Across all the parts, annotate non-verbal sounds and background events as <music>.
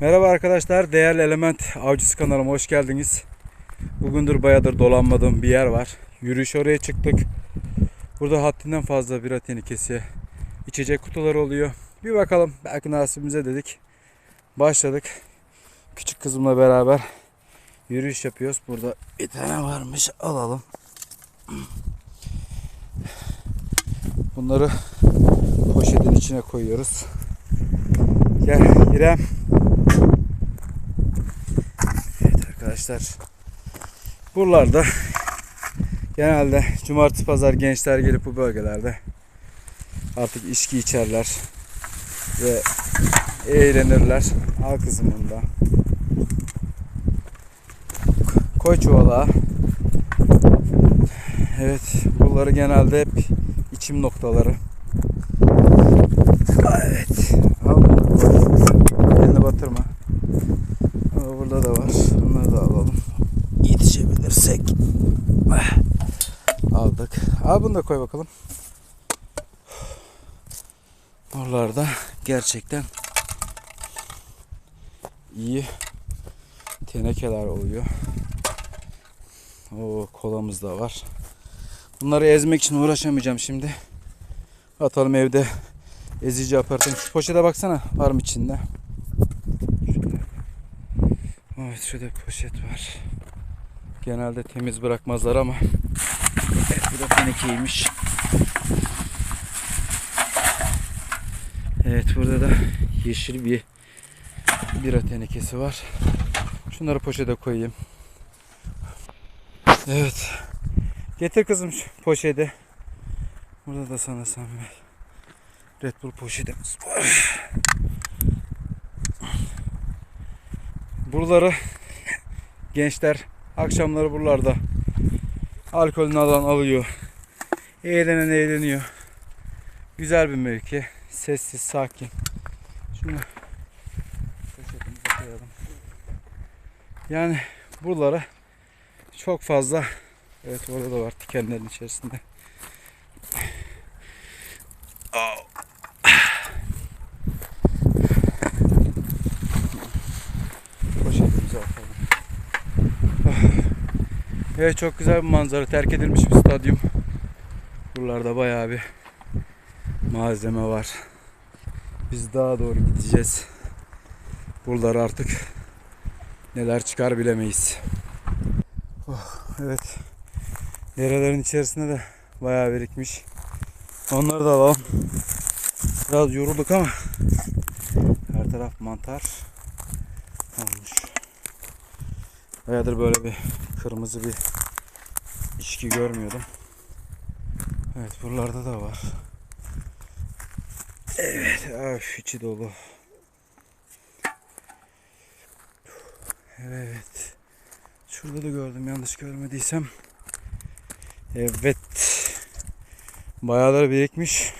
Merhaba arkadaşlar, Değerli Element Avcısı kanalıma hoş geldiniz. Bugündür bayağıdır dolanmadığım bir yer var. Yürüyüş oraya çıktık. Burada haddinden fazla bira tehlikesi, içecek kutuları oluyor. Bir bakalım, belki nasibimize dedik. Başladık. Küçük kızımla beraber yürüyüş yapıyoruz. Burada bir tane varmış, alalım. Bunları poşetin içine koyuyoruz. Gel İrem. Arkadaşlar. Buralarda genelde cumartesi pazar gençler gelip bu bölgelerde artık içki içerler ve eğlenirler. Al kızım bunu da. Koy çuvala. Evet, buraları genelde hep içim noktaları. Evet. Al. Elini batırma. Ama burada da var. Bunları da alalım. Yetişebilirsek. Ah. Aldık. Al bunu da koy bakalım. Oralarda gerçekten iyi tenekeler oluyor. O kolamız da var. Bunları ezmek için uğraşamayacağım şimdi. Atalım evde ezici aparatın. Şu poşete baksana var mı içinde? Şöyle. Evet bir poşet var. Genelde temiz bırakmazlar ama evet, bu da tenekeymiş. Evet burada da yeşil bir bira tenekesi var. Şunları poşete koyayım. Evet. Getir kızım şu. Burada da sana sen Red Bull poşetimiz var. Buraları gençler akşamları buralarda alkolünü alan alıyor. Eğlenen eğleniyor. Güzel bir mevki. Sessiz, sakin. Poşetimize koyalım. Yani buralara çok fazla Evet orada da var dikenlerin içerisinde. Poşetimizi atalım. Evet çok güzel bir manzara. Terk edilmiş bir stadyum. Buralarda bayağı bir malzeme var. Biz daha doğru gideceğiz. Buralar artık neler çıkar bilemeyiz. Oh, evet. Derelerin içerisinde de bayağı birikmiş. Onları da alalım. Biraz yorulduk ama her taraf mantar olmuş. Bayağıdır böyle bir kırmızı bir içki görmüyordum. Evet buralarda da var. Evet öf içi dolu. Evet. Şurada da gördüm yanlış görmediysem. Evet. Bayağıları birikmiş.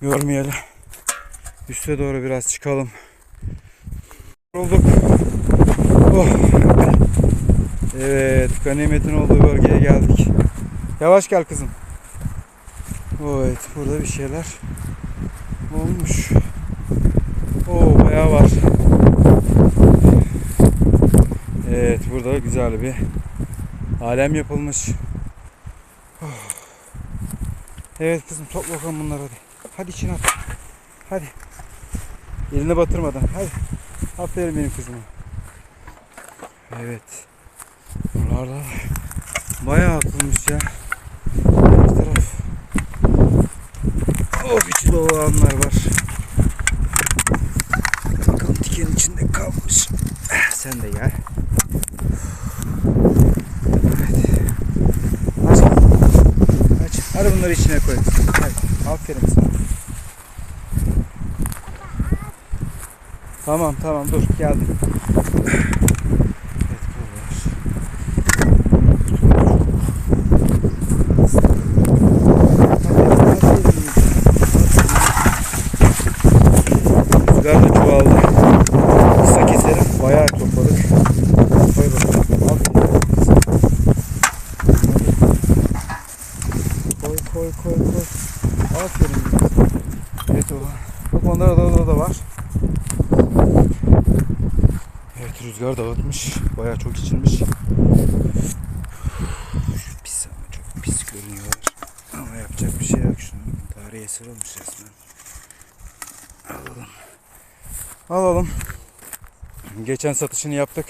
Görmeyelim. Üste doğru biraz çıkalım. Olduk. Oh. Evet, ganimetin olduğu bölgeye geldik. Yavaş gel kızım. Evet, burada bir şeyler olmuş. Oo, bayağı var. Evet, burada güzel bir alem yapılmış. Evet kızım topla bakalım bunları hadi. Hadi içine at. Hadi. Eline batırmadan. Hadi. Aferin benim kızıma. Evet. Buralarda bayağı atılmış ya. Her taraf. Of içi dolu alanlar var. Bakalım diken içinde kalmış. Eh, Sen de gel. Hadi bunları içine koy. Hadi. Aferin sana. Tamam tamam dur geldim. Evet buralar. Rüzgar da çoğaldı. Kısa keserim. Bayağı topladık. Koy bakalım. Aferin. Koy koy koy koy. Aferin. Evet o. Bak onlarda da, var. rüzgar dağıtmış. Bayağı çok içilmiş. Pis ama çok pis görünüyorlar. Ama yapacak bir şey yok şunun. Tarihi eser olmuş resmen. Alalım. Alalım. Geçen satışını yaptık.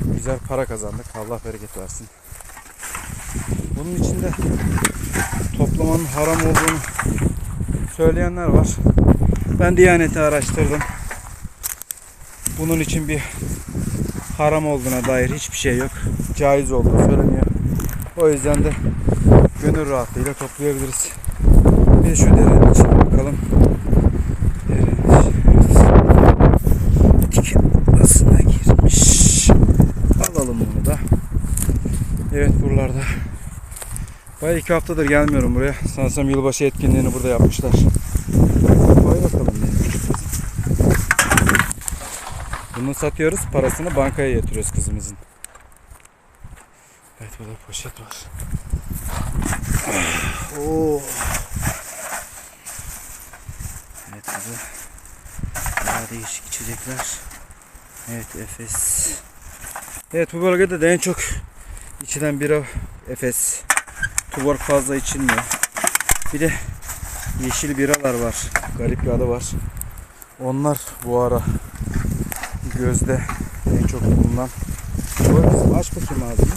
Güzel para kazandık. Allah bereket versin. Bunun içinde toplamanın haram olduğunu söyleyenler var. Ben Diyanet'i araştırdım. Bunun için bir haram olduğuna dair hiçbir şey yok. Caiz olduğu söyleniyor. O yüzden de gönül rahatlığıyla toplayabiliriz. Bir şu derenin içine bakalım. İçine arasına girmiş. Alalım bunu da. Evet buralarda. Bayağı iki haftadır gelmiyorum buraya. Sanırsam yılbaşı etkinliğini burada yapmışlar. Koy bakalım benim küçük kızım. Bunu satıyoruz. Parasını bankaya yatırıyoruz kızımızın. Evet burada poşet var. Oo. Evet burada daha değişik içecekler. Evet Efes. Evet bu bölgede de en çok içilen bira Efes. Tuborg fazla içilmiyor. Bir de yeşil biralar var. Garip bir adı var. Onlar bu ara gözde en çok bulunan. Bu kızım aç bakayım ağzını.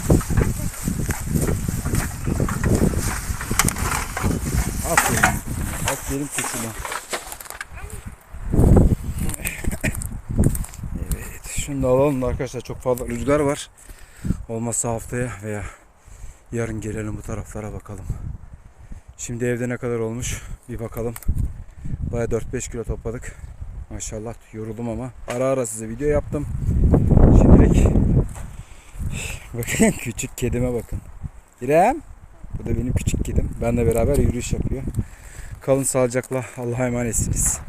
Aferin. Aferin kuşuma. Evet. Şunu da alalım da arkadaşlar çok fazla rüzgar var. Olmazsa haftaya veya yarın gelelim bu taraflara bakalım. Şimdi evde ne kadar olmuş bir bakalım. Baya 4-5 kilo topladık. Maşallah yoruldum ama ara ara size video yaptım. Şimdilik <sighs> bakın <laughs> küçük kedime bakın. İrem. Bu da benim küçük kedim. Benle beraber yürüyüş yapıyor. Kalın sağlıcakla. Allah'a emanetsiniz.